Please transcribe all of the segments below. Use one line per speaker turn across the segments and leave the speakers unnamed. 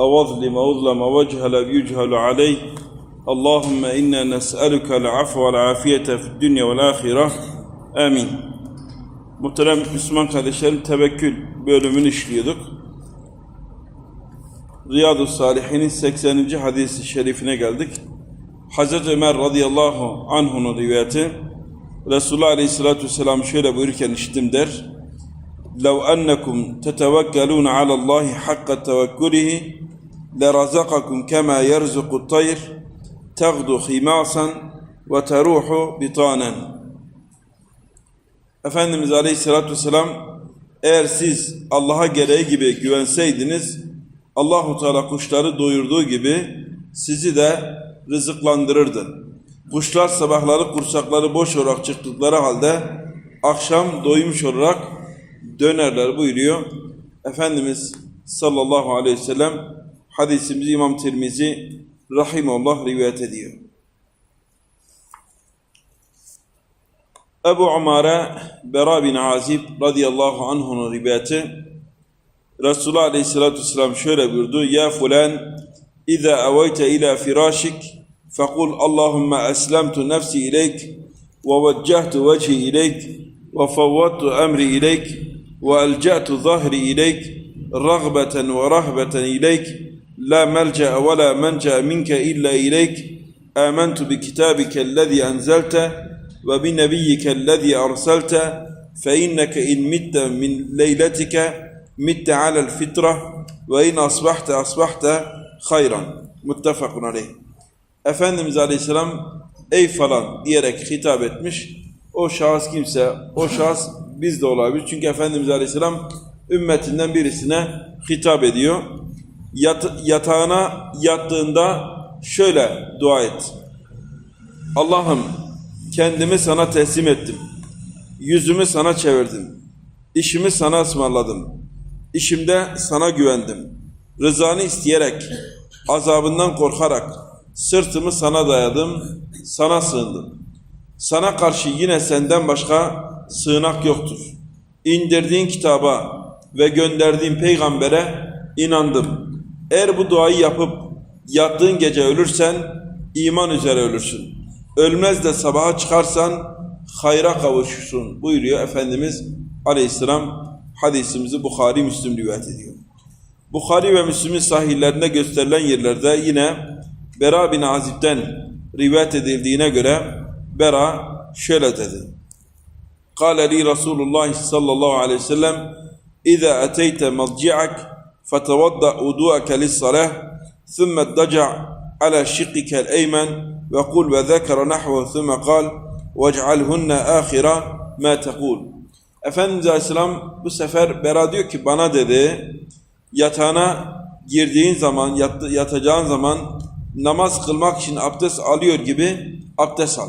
أو أظلم أو أظلم أو أجهل أو يجهل علي اللهم إنا نسألك العفو والعافية في الدنيا والآخرة آمين Muhterem Müslüman kardeşlerim tevekkül bölümünü işliyorduk. Riyadu Salihin'in 80. hadisi şerifine geldik. Hazreti Ömer radıyallahu anh'un rivayeti Resulullah aleyhissalatü vesselam şöyle buyururken işittim der. لو أنكم تتوكلون على الله حق توكله لرزقكم كما يرزق الطير تغدو خماصا وتروح بطانا Efendimiz Aleyhisselatü Vesselam eğer siz Allah'a gereği gibi güvenseydiniz Allahu Teala kuşları doyurduğu gibi sizi de rızıklandırırdı. Kuşlar sabahları kursakları boş olarak çıktıkları halde akşam doymuş olarak dönerler buyuruyor. Efendimiz sallallahu aleyhi ve sellem hadisimizi İmam Tirmizi rahimullah rivayet ediyor. Ebu Umare Bera bin Azib radıyallahu anh'un rivayeti Resulullah aleyhissalatü vesselam şöyle buyurdu. Ya fulan İza eveyte ila firashik fekul Allahümme eslemtu nefsi ileyk ve veccehtu vecihi ileyk ve fevvattu emri ileyk ve elce'tu zahri ileyk ragbeten ve rahbeten ileyk la melce'e ve la mence'e minke illa ileyk آمنت بكتابك الذي أنزلت وبنبيك الذي أرسلت فإنك إن مت من ليلتك مت على الفطرة وإن أصبحت أصبحت خيرا متفق عليه Efendimiz Aleyhisselam ey falan diyerek hitap etmiş. O şahıs kimse, o şahıs biz de olabilir. Çünkü Efendimiz Aleyhisselam ümmetinden birisine hitap ediyor. Yat, yatağına yattığında şöyle dua et. Allah'ım kendimi sana teslim ettim. Yüzümü sana çevirdim. İşimi sana ısmarladım. İşimde sana güvendim. Rızanı isteyerek, azabından korkarak sırtımı sana dayadım, sana sığındım. Sana karşı yine senden başka sığınak yoktur. İndirdiğin kitaba ve gönderdiğin peygambere inandım. Eğer bu duayı yapıp yattığın gece ölürsen iman üzere ölürsün. Ölmez de sabaha çıkarsan hayra kavuşursun buyuruyor Efendimiz Aleyhisselam hadisimizi Bukhari Müslim rivayet ediyor. Bukhari ve Müslim'in sahihlerinde gösterilen yerlerde yine Bera bin Azib'den rivayet edildiğine göre Bera şöyle dedi. قال لي رسول الله صلى الله عليه وسلم إذا أتيت مضجعك فتوضأ وضوءك للصلاة ثم اضطجع على شقك الأيمن وقل وذكر نحوه ثم قال واجعلهن آخر ما تقول Efendimiz Aleyhisselam bu sefer Bera diyor ki bana dedi yatağına girdiğin zaman yat, yatacağın zaman namaz kılmak için abdest alıyor gibi abdest al.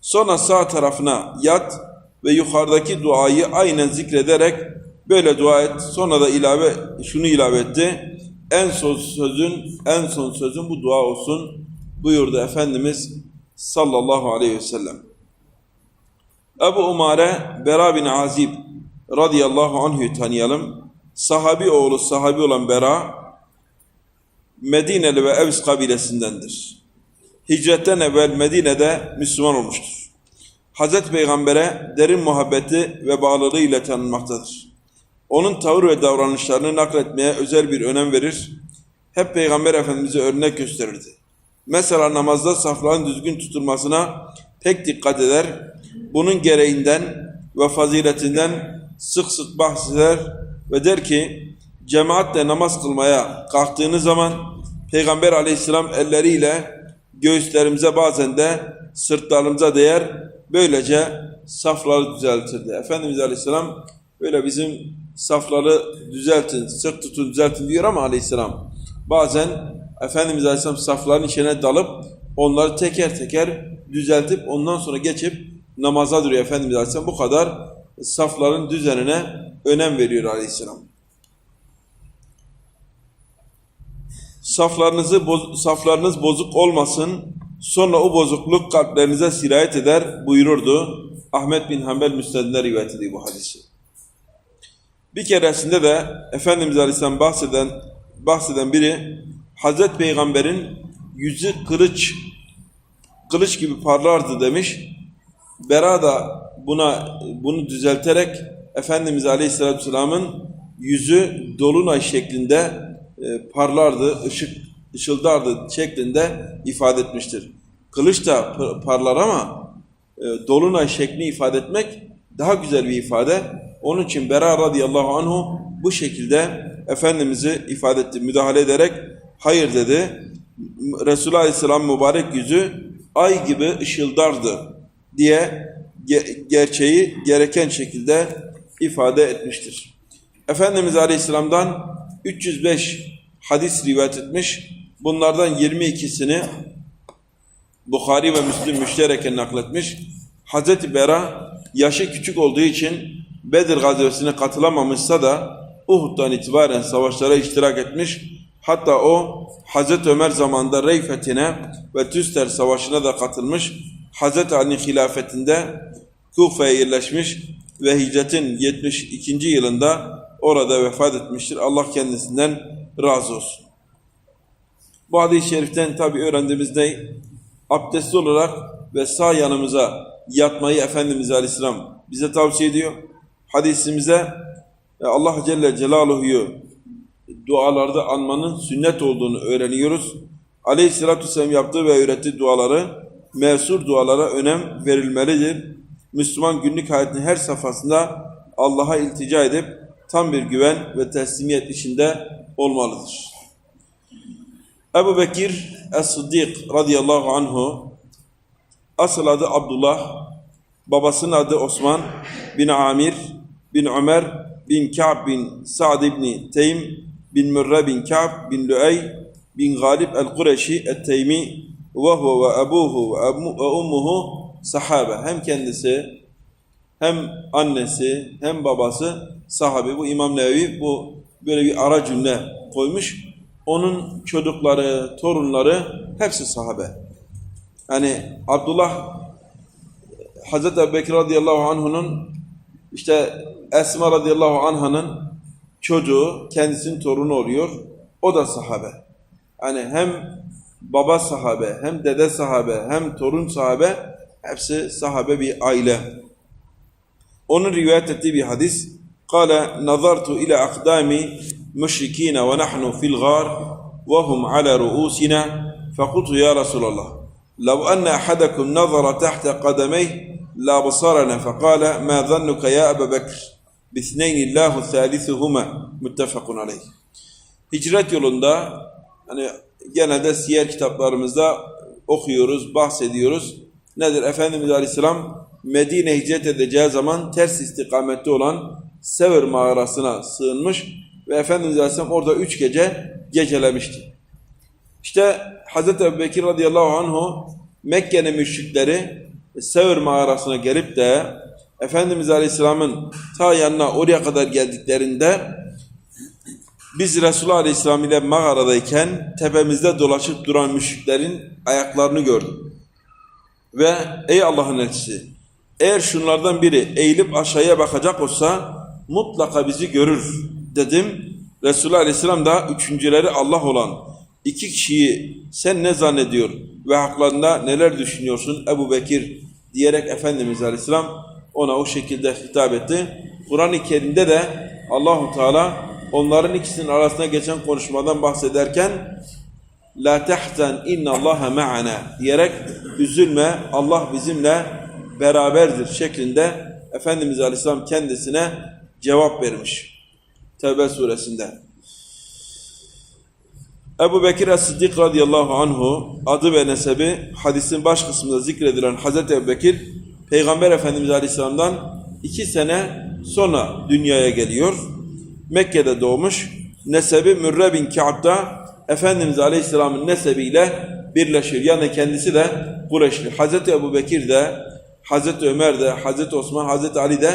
Sonra sağ tarafına yat ve yukarıdaki duayı aynen zikrederek böyle dua et. Sonra da ilave şunu ilave etti. En son sözün en son sözün bu dua olsun buyurdu Efendimiz sallallahu aleyhi ve sellem. Ebu Umare Bera bin Azib radıyallahu anh'ü tanıyalım. Sahabi oğlu sahabi olan Bera Medineli ve Evs kabilesindendir. Hicretten evvel Medine'de Müslüman olmuştur. Hazreti Peygamber'e derin muhabbeti ve bağlılığı ile tanınmaktadır. Onun tavır ve davranışlarını nakletmeye özel bir önem verir. Hep Peygamber Efendimiz'e örnek gösterirdi. Mesela namazda safların düzgün tutulmasına pek dikkat eder. Bunun gereğinden ve faziletinden sık sık bahseder ve der ki cemaatle namaz kılmaya kalktığınız zaman Peygamber aleyhisselam elleriyle göğüslerimize bazen de sırtlarımıza değer böylece safları düzeltirdi. Efendimiz aleyhisselam böyle bizim safları düzeltin, sırt tutun düzeltin diyor ama aleyhisselam bazen Efendimiz Aleyhisselam safların içine dalıp onları teker teker düzeltip ondan sonra geçip namaza duruyor Efendimiz Aleyhisselam. Bu kadar safların düzenine önem veriyor Aleyhisselam. Saflarınızı boz- saflarınız bozuk olmasın. Sonra o bozukluk kalplerinize sirayet eder buyururdu. Ahmet bin Hanbel Müsned'inde rivayet ediyor bu hadisi. Bir keresinde de Efendimiz Aleyhisselam bahseden bahseden biri Hazreti Peygamber'in yüzü kılıç kılıç gibi parlardı demiş. Bera da buna bunu düzelterek Efendimiz Aleyhisselatü Vesselam'ın yüzü dolunay şeklinde e, parlardı, ışık ışıldardı şeklinde ifade etmiştir. Kılıç da par- parlar ama e, dolunay şeklini ifade etmek daha güzel bir ifade. Onun için Bera radıyallahu anhu bu şekilde Efendimiz'i ifade etti, müdahale ederek hayır dedi. Resulullah Aleyhisselam mübarek yüzü ay gibi ışıldardı diye ge- gerçeği gereken şekilde ifade etmiştir. Efendimiz Aleyhisselam'dan 305 hadis rivayet etmiş. Bunlardan 22'sini Bukhari ve Müslim müştereken nakletmiş. Hazreti Bera yaşı küçük olduğu için Bedir gazvesine katılamamışsa da Uhud'dan itibaren savaşlara iştirak etmiş. Hatta o Hazreti Ömer zamanında Rey fethine ve Tüster savaşına da katılmış. Hazreti Ali'nin hilafetinde Kufa'ya yerleşmiş ve hicretin 72. yılında orada vefat etmiştir. Allah kendisinden razı olsun. Bu hadis-i şeriften tabi öğrendiğimiz ne? Abdestli olarak ve sağ yanımıza yatmayı Efendimiz Aleyhisselam bize tavsiye ediyor. Hadisimize e, Allah Celle Celaluhu'yu dualarda anmanın sünnet olduğunu öğreniyoruz. Aleyhisselatü Vesselam yaptığı ve öğrettiği duaları, mesur dualara önem verilmelidir. Müslüman günlük hayatının her safhasında Allah'a iltica edip tam bir güven ve teslimiyet içinde olmalıdır. Ebu Bekir Es-Sıddik radıyallahu anhu asıl adı Abdullah, babasının adı Osman bin Amir bin Ömer bin Ka'b bin Sa'd bin Teym bin Mürre bin Ka'b bin Lüey bin Galib el-Kureşi et-Teymi ve huve ve ebuhu ve ummuhu sahabe. Hem kendisi hem annesi hem babası sahabe. Bu İmam Nevevi bu böyle bir ara cümle koymuş. Onun çocukları, torunları hepsi sahabe. Yani Abdullah Hazreti Ebubekir radıyallahu anh'unun işte Esma radıyallahu anh'ın çocuğu kendisinin torunu oluyor. O da sahabe. Yani hem baba sahabe, hem dede sahabe, hem torun sahabe hepsi sahabe bir aile. Onun rivayet ettiği bir hadis. قال نظرت إلى أقدام مشركين ونحن في الغار وهم على رؤوسنا فقلت يا رسول الله لو أن أحدكم نظر تحت قدميه لابصرنا فقال ما ظنك يا أبا بكر باثنين الله ثالثهما متفق عليه Hicret yolunda hani genelde siyer kitaplarımızda okuyoruz, bahsediyoruz. Nedir? Efendimiz Aleyhisselam Medine hicret edeceği zaman ters istikamette olan Sevr mağarasına sığınmış ve Efendimiz Aleyhisselam orada üç gece gecelemişti. İşte Hz. Ebubekir radıyallahu anhu Mekke'nin müşrikleri Sevr mağarasına gelip de Efendimiz Aleyhisselam'ın ta yanına oraya kadar geldiklerinde biz Resulullah Aleyhisselam ile mağaradayken tepemizde dolaşıp duran müşriklerin ayaklarını gördüm. Ve ey Allah'ın elçisi eğer şunlardan biri eğilip aşağıya bakacak olsa mutlaka bizi görür dedim. Resulullah Aleyhisselam da üçüncüleri Allah olan iki kişiyi sen ne zannediyor ve haklarında neler düşünüyorsun Ebu Bekir diyerek Efendimiz Aleyhisselam ona o şekilde hitap etti. Kur'an-ı Kerim'de de Allahu Teala onların ikisinin arasında geçen konuşmadan bahsederken La tahzan inna Allaha ma'ana diyerek üzülme Allah bizimle beraberdir şeklinde Efendimiz Aleyhisselam kendisine cevap vermiş. Tevbe suresinde. Ebu Bekir Es-Sıddik radıyallahu anhu adı ve nesebi hadisin baş kısmında zikredilen Hazreti Ebu Bekir Peygamber Efendimiz Aleyhisselam'dan iki sene sonra dünyaya geliyor. Mekke'de doğmuş. Nesebi Mürre bin Ka'b'da Efendimiz Aleyhisselam'ın nesebiyle birleşir. Yani kendisi de Kureyşli. Hazreti Ebu Bekir de, Hazreti Ömer de, Hazreti Osman, Hazreti Ali de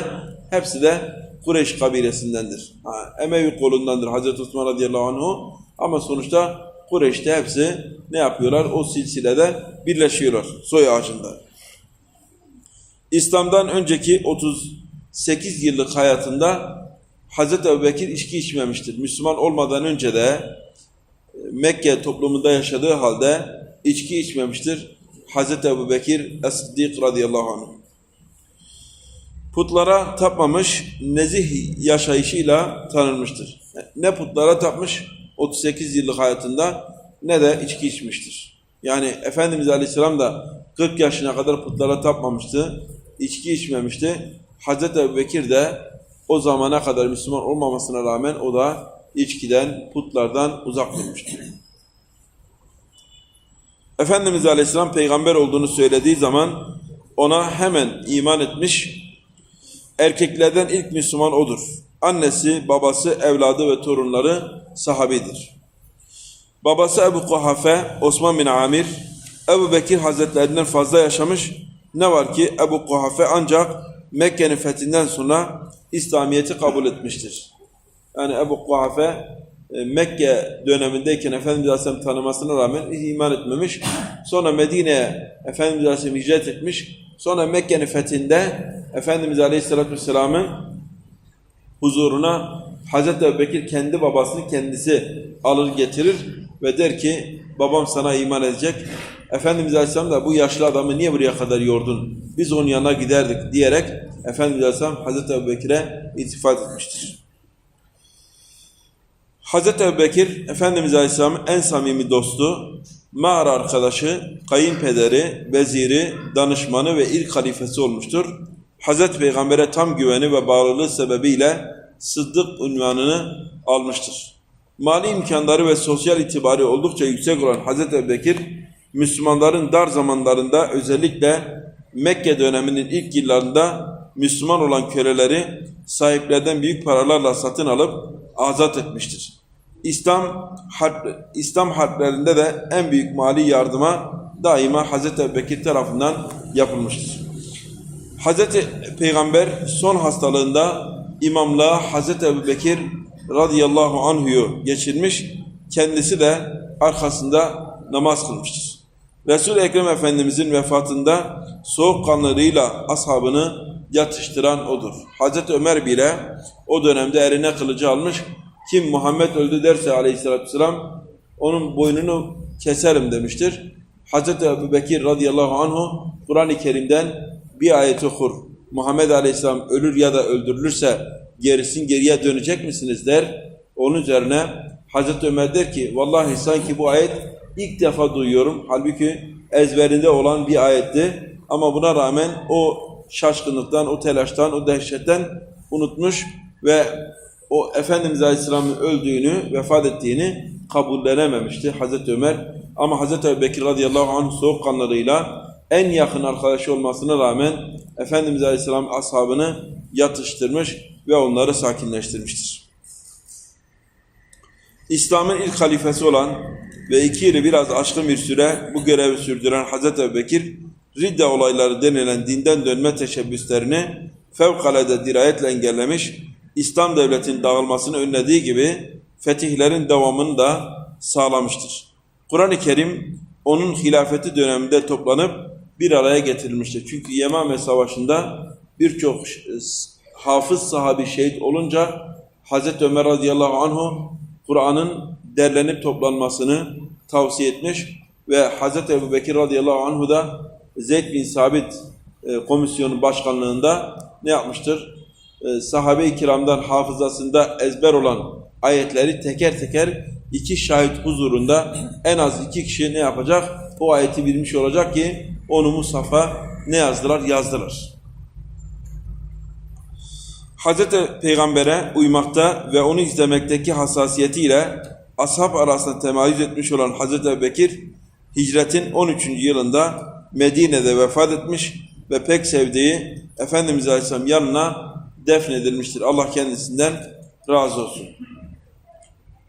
hepsi de Kureyş kabilesindendir. Ha, Emevi kolundandır Hazreti Osman radıyallahu anhu. Ama sonuçta Kureyş'te hepsi ne yapıyorlar? O silsilede birleşiyorlar soy ağacında. İslam'dan önceki 38 yıllık hayatında Hazreti Ebubekir içki içmemiştir. Müslüman olmadan önce de e, Mekke toplumunda yaşadığı halde içki içmemiştir. Hazreti Ebubekir Es-Siddik radıyallahu anh. Putlara tapmamış, nezih yaşayışıyla tanınmıştır. Ne putlara tapmış 38 yıllık hayatında ne de içki içmiştir. Yani Efendimiz Aleyhisselam da 40 yaşına kadar putlara tapmamıştı, içki içmemişti. Hazreti Ebubekir de o zamana kadar Müslüman olmamasına rağmen o da içkiden, putlardan uzak durmuştur. Efendimiz Aleyhisselam peygamber olduğunu söylediği zaman ona hemen iman etmiş, erkeklerden ilk Müslüman odur. Annesi, babası, evladı ve torunları sahabidir. Babası Ebu Kuhafe, Osman bin Amir, Ebu Bekir Hazretlerinden fazla yaşamış. Ne var ki Ebu Kuhafe ancak Mekke'nin fethinden sonra İslamiyet'i kabul etmiştir. Yani Ebu Kuhafe e, Mekke dönemindeyken Efendimiz Aleyhisselam tanımasına rağmen iman etmemiş. Sonra Medine'ye Efendimiz Aleyhisselam hicret etmiş. Sonra Mekke'nin fethinde Efendimiz Aleyhisselatü Vesselam'ın huzuruna Hazreti Ebubekir kendi babasını kendisi alır getirir ve der ki babam sana iman edecek. Efendimiz Aleyhisselam da bu yaşlı adamı niye buraya kadar yordun? Biz onun yanına giderdik diyerek Efendimiz Aleyhisselam Hazreti Ebubekir'e iltifat etmiştir. Hazreti Ebubekir Efendimiz Aleyhisselam'ın en samimi dostu, mağara arkadaşı, kayınpederi, veziri, danışmanı ve ilk halifesi olmuştur. Hazreti Peygamber'e tam güveni ve bağlılığı sebebiyle Sıddık unvanını almıştır. Mali imkanları ve sosyal itibarı oldukça yüksek olan Hazreti Ebubekir, Müslümanların dar zamanlarında özellikle Mekke döneminin ilk yıllarında Müslüman olan köleleri sahiplerden büyük paralarla satın alıp azat etmiştir. İslam harp, İslam harplerinde de en büyük mali yardıma daima Hazreti Ebubekir tarafından yapılmıştır. Hazreti Peygamber son hastalığında imamlığa Hazreti Ebubekir radıyallahu anhu'yu geçirmiş, kendisi de arkasında namaz kılmıştır. Resul-i Ekrem Efendimizin vefatında soğukkanlılığıyla ashabını yatıştıran odur. Hazreti Ömer bile o dönemde eline kılıcı almış, kim Muhammed öldü derse aleyhissalatü vesselam onun boynunu keserim demiştir. Hazreti Ebu Bekir radıyallahu anhu Kur'an-ı Kerim'den bir ayet okur. Muhammed aleyhisselam ölür ya da öldürülürse gerisin geriye dönecek misiniz der. Onun üzerine Hazreti Ömer der ki vallahi sanki bu ayet ilk defa duyuyorum. Halbuki ezberinde olan bir ayetti. Ama buna rağmen o şaşkınlıktan, o telaştan, o dehşetten unutmuş ve o Efendimiz Aleyhisselam'ın öldüğünü, vefat ettiğini kabullenememişti Hazreti Ömer. Ama Hazreti Bekir radıyallahu anh soğukkanlılığıyla en yakın arkadaşı olmasına rağmen Efendimiz Aleyhisselam ashabını yatıştırmış ve onları sakinleştirmiştir. İslam'ın ilk halifesi olan ve iki yılı biraz aşkın bir süre bu görevi sürdüren Hazreti Ebu Bekir, Ridde olayları denilen dinden dönme teşebbüslerini fevkalade dirayetle engellemiş, İslam devletinin dağılmasını önlediği gibi fetihlerin devamını da sağlamıştır. Kur'an-ı Kerim onun hilafeti döneminde toplanıp bir araya getirilmiştir. Çünkü Yemame Savaşı'nda birçok hafız sahabi şehit olunca Hazreti Ömer radıyallahu anhu Kur'an'ın derlenip toplanmasını tavsiye etmiş ve Hazreti Ebu Bekir radıyallahu anhu da Zeyd bin Sabit e, komisyonu başkanlığında ne yapmıştır? E, sahabe-i kiramdan hafızasında ezber olan ayetleri teker teker iki şahit huzurunda en az iki kişi ne yapacak? O ayeti bilmiş olacak ki onu Musaf'a ne yazdılar? Yazdılar. Hazreti Peygamber'e uymakta ve onu izlemekteki hassasiyetiyle ashab arasında temayüz etmiş olan Hazreti Ebubekir hicretin 13. yılında Medine'de vefat etmiş ve pek sevdiği Efendimiz Aleyhisselam yanına defnedilmiştir. Allah kendisinden razı olsun.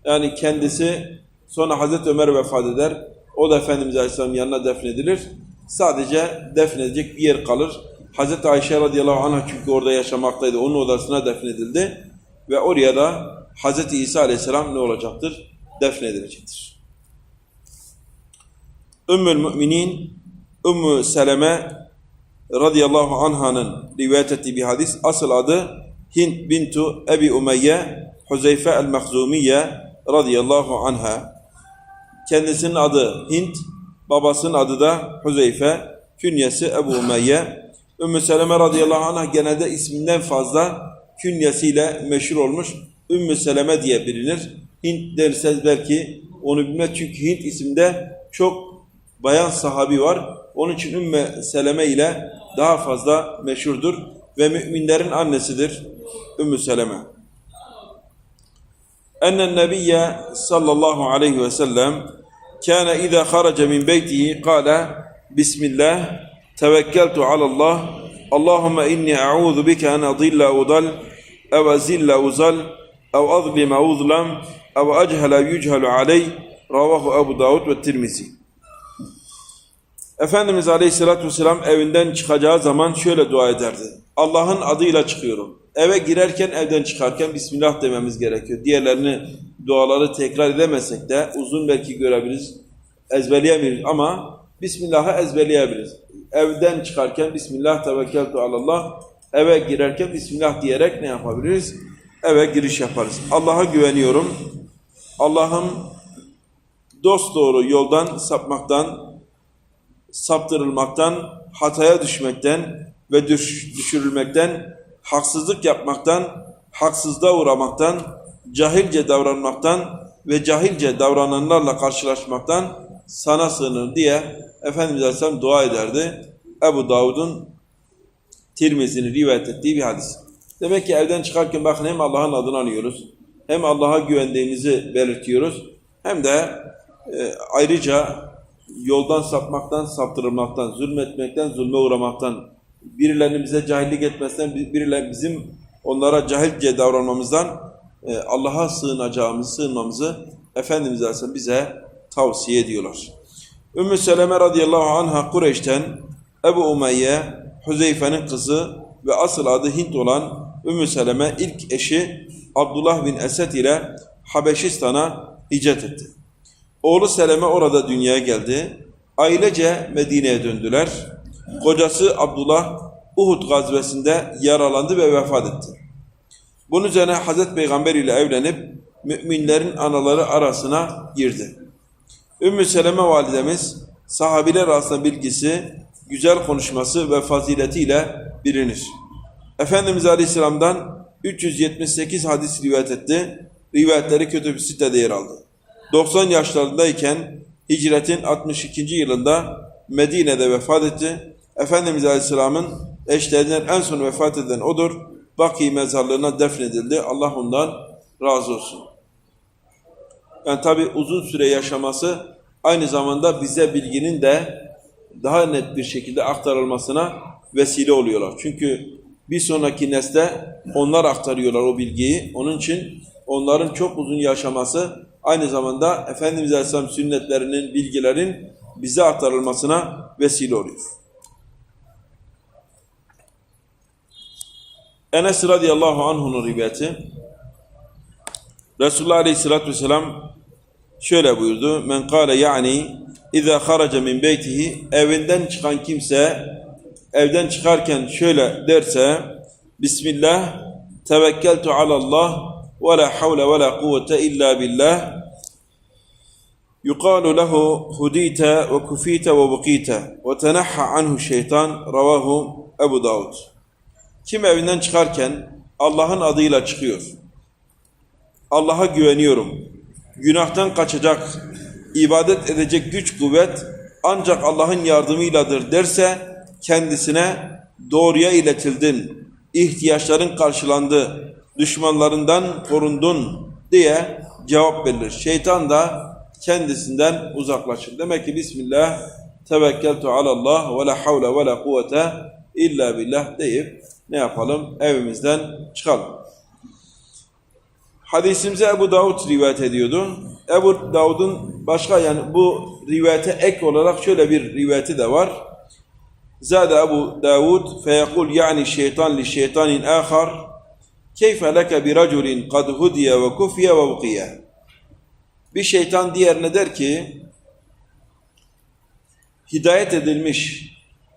Yani kendisi Sonra Hazreti Ömer vefat eder. O da Efendimiz Aleyhisselam'ın yanına defnedilir. Sadece defnedilecek bir yer kalır. Hazreti Ayşe radıyallahu anh'a çünkü orada yaşamaktaydı. Onun odasına defnedildi. Ve oraya da Hazreti İsa aleyhisselam ne olacaktır? Defnedilecektir. Ümmül Müminin Ümmü Seleme radıyallahu anh'ın rivayet ettiği bir hadis. Asıl adı Hint bintu Ebi Umeyye Huzeyfe el-Mehzumiye radıyallahu anha. Kendisinin adı Hint, babasının adı da Huzeyfe, künyesi Ebu Umeyye. Ümmü Seleme radıyallahu anh genelde isminden fazla künyesiyle meşhur olmuş. Ümmü Seleme diye bilinir. Hint derseniz belki onu bilmez çünkü Hint isimde çok bayan sahabi var. Onun için Ümmü Seleme ile daha fazla meşhurdur ve müminlerin annesidir Ümmü Seleme. أن النبي صلى الله عليه وسلم كان إذا خرج من بيته قال بسم الله توكلت على الله اللهم إني أعوذ بك أن أضل أو أضل أو أزل أو أزل أو أظلم أو أظلم أو أجهل أو يجهل علي رواه أبو داود والترمذي Efendimiz Aleyhisselatü Vesselam evinden çıkacağı zaman şöyle dua ederdi. Allah'ın adıyla çıkıyorum. Eve girerken evden çıkarken Bismillah dememiz gerekiyor. Diğerlerini duaları tekrar edemesek de uzun belki görebiliriz, ezberleyemeyiz ama Bismillah'ı ezberleyebiliriz. Evden çıkarken Bismillah tevekkeltu alallah, eve girerken Bismillah diyerek ne yapabiliriz? Eve giriş yaparız. Allah'a güveniyorum. Allah'ım dost doğru yoldan sapmaktan, saptırılmaktan, hataya düşmekten ve düş- düşürülmekten, haksızlık yapmaktan, haksızlığa uğramaktan, cahilce davranmaktan ve cahilce davrananlarla karşılaşmaktan sana sığınır diye Efendimiz Aleyhisselam dua ederdi. Ebu Davud'un Tirmizi'nin rivayet ettiği bir hadis. Demek ki evden çıkarken bakın hem Allah'ın adını anıyoruz, hem Allah'a güvendiğimizi belirtiyoruz, hem de e, ayrıca yoldan sapmaktan, saptırılmaktan, zulmetmekten, zulme uğramaktan, birilerinin bize cahillik etmesinden, birileri bizim onlara cahilce davranmamızdan e, Allah'a sığınacağımızı, sığınmamızı Efendimiz Aleyhisselam bize tavsiye ediyorlar. Ümmü Seleme radıyallahu anha Kureyş'ten Ebu Umeyye, Hüzeyfe'nin kızı ve asıl adı Hint olan Ümmü Seleme ilk eşi Abdullah bin Esed ile Habeşistan'a hicret etti. Oğlu Seleme orada dünyaya geldi. Ailece Medine'ye döndüler. Kocası Abdullah Uhud gazvesinde yaralandı ve vefat etti. Bunun üzerine Hazreti Peygamber ile evlenip müminlerin anaları arasına girdi. Ümmü Seleme validemiz sahabiler arasında bilgisi, güzel konuşması ve faziletiyle bilinir. Efendimiz Aleyhisselam'dan 378 hadis rivayet etti. Rivayetleri kötü bir sitede yer aldı. 90 yaşlarındayken hicretin 62. yılında Medine'de vefat etti. Efendimiz Aleyhisselam'ın eşlerinden en son vefat eden odur. Baki mezarlığına defnedildi. Allah ondan razı olsun. Yani tabi uzun süre yaşaması aynı zamanda bize bilginin de daha net bir şekilde aktarılmasına vesile oluyorlar. Çünkü bir sonraki nesle onlar aktarıyorlar o bilgiyi. Onun için onların çok uzun yaşaması aynı zamanda Efendimiz Aleyhisselam sünnetlerinin, bilgilerin bize aktarılmasına vesile oluyor. Enes radıyallahu anh'un rivayeti. Resulullah aleyhissalatü vesselam şöyle buyurdu. Men kâle yani İzâ haraca min beytihi evinden çıkan kimse evden çıkarken şöyle derse Bismillah tevekkeltu alallah ve la havle ve la kuvvete illa billah. Yuqalu lehu hudite ve kufite ve bukite ve tenahha anhu şeytan. Ravahu Ebu Davud kim evinden çıkarken Allah'ın adıyla çıkıyor. Allah'a güveniyorum. Günahtan kaçacak, ibadet edecek güç kuvvet ancak Allah'ın yardımıyladır derse kendisine doğruya iletildin. ihtiyaçların karşılandı. Düşmanlarından korundun diye cevap verilir. Şeytan da kendisinden uzaklaşır. Demek ki Bismillah tevekkeltu alallah ve la havle ve la kuvvete illa billah deyip ne yapalım? Evimizden çıkalım. Hadisimize Ebu Davud rivayet ediyordu. Ebu Davud'un başka yani bu rivayete ek olarak şöyle bir rivayeti de var. Zade Ebu Davud feyekul yani şeytan li şeytanin ahar keyfe leke bi raculin kad hudiye ve kufiye ve vukiye. Bir şeytan diğerine der ki hidayet edilmiş,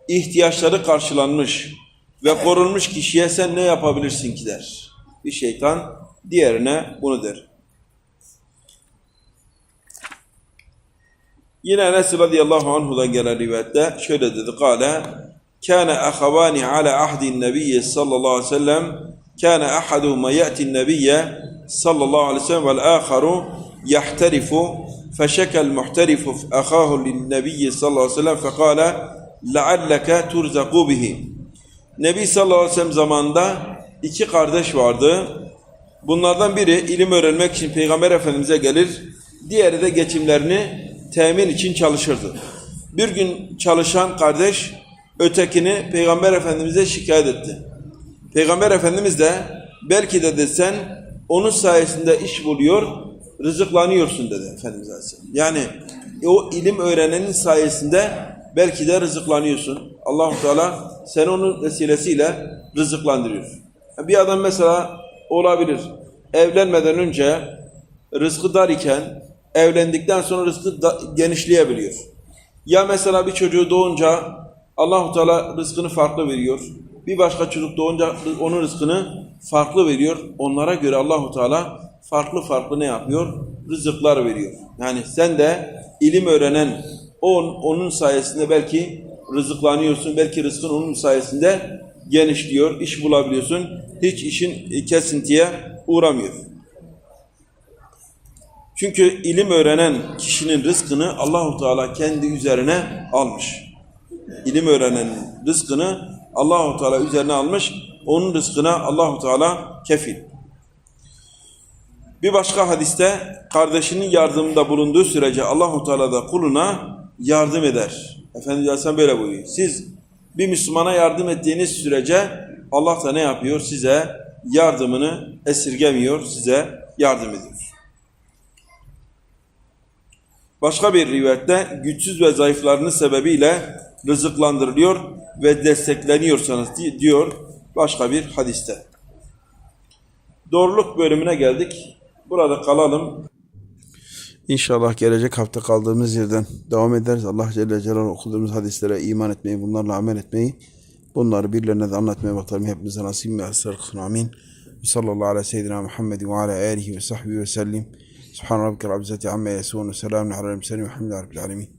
ihtiyaçları karşılanmış ve korunmuş kişiye sen ne yapabilirsin ki der. Bir şeytan diğerine bunu der. Yine Enes radıyallahu anhu'dan gelen rivayette şöyle dedi. Kale, كان أخوان على عهد النبي صلى الله عليه وسلم كان أحدهما يأتي النبي صلى الله عليه وسلم والآخر يحترف فشكى المحترف أخاه للنبي صلى الله عليه وسلم فقال لعلك ترزق به Nebi sallallahu aleyhi ve sellem zamanında iki kardeş vardı. Bunlardan biri ilim öğrenmek için Peygamber Efendimiz'e gelir, diğeri de geçimlerini temin için çalışırdı. Bir gün çalışan kardeş ötekini Peygamber Efendimiz'e şikayet etti. Peygamber Efendimiz de belki de sen onun sayesinde iş buluyor, rızıklanıyorsun dedi Efendimiz Aleyhisselam. Yani o ilim öğrenenin sayesinde belki de rızıklanıyorsun. Allahu Teala seni onun vesilesiyle rızıklandırıyor. Bir adam mesela olabilir. Evlenmeden önce rızkı dar iken evlendikten sonra rızkı da, genişleyebiliyor. Ya mesela bir çocuğu doğunca Allahu Teala rızkını farklı veriyor. Bir başka çocuk doğunca onun rızkını farklı veriyor. Onlara göre Allahu Teala farklı farklı ne yapıyor? Rızıklar veriyor. Yani sen de ilim öğrenen on, onun sayesinde belki rızıklanıyorsun. Belki rızkın onun sayesinde genişliyor. iş bulabiliyorsun. Hiç işin kesintiye uğramıyor. Çünkü ilim öğrenen kişinin rızkını Allahu Teala kendi üzerine almış. İlim öğrenenin rızkını Allahu Teala üzerine almış. Onun rızkına Allahu Teala kefil. Bir başka hadiste kardeşinin yardımında bulunduğu sürece Allahu Teala da kuluna yardım eder. Efendimiz Aleyhisselam böyle buyuruyor. Siz bir Müslümana yardım ettiğiniz sürece Allah da ne yapıyor? Size yardımını esirgemiyor, size yardım ediyor. Başka bir rivayette güçsüz ve zayıflarının sebebiyle rızıklandırılıyor ve destekleniyorsanız diyor başka bir hadiste. Doğruluk bölümüne geldik. Burada kalalım. İnşallah gelecek hafta kaldığımız yerden devam ederiz. Allah Celle Celaluhu okuduğumuz hadislere iman etmeyi, bunlarla amel etmeyi, bunları birilerine de anlatmaya bakalım. Hepimize nasip ve esrarkın. Amin. Sallallahu ala seyyidina Muhammed ve ala alihi ve sahbihi ve sellim. Subhan rabbike rabbil izzati amma yasifun ve selamun alel murselin ve hamdülillahi rabbil alamin.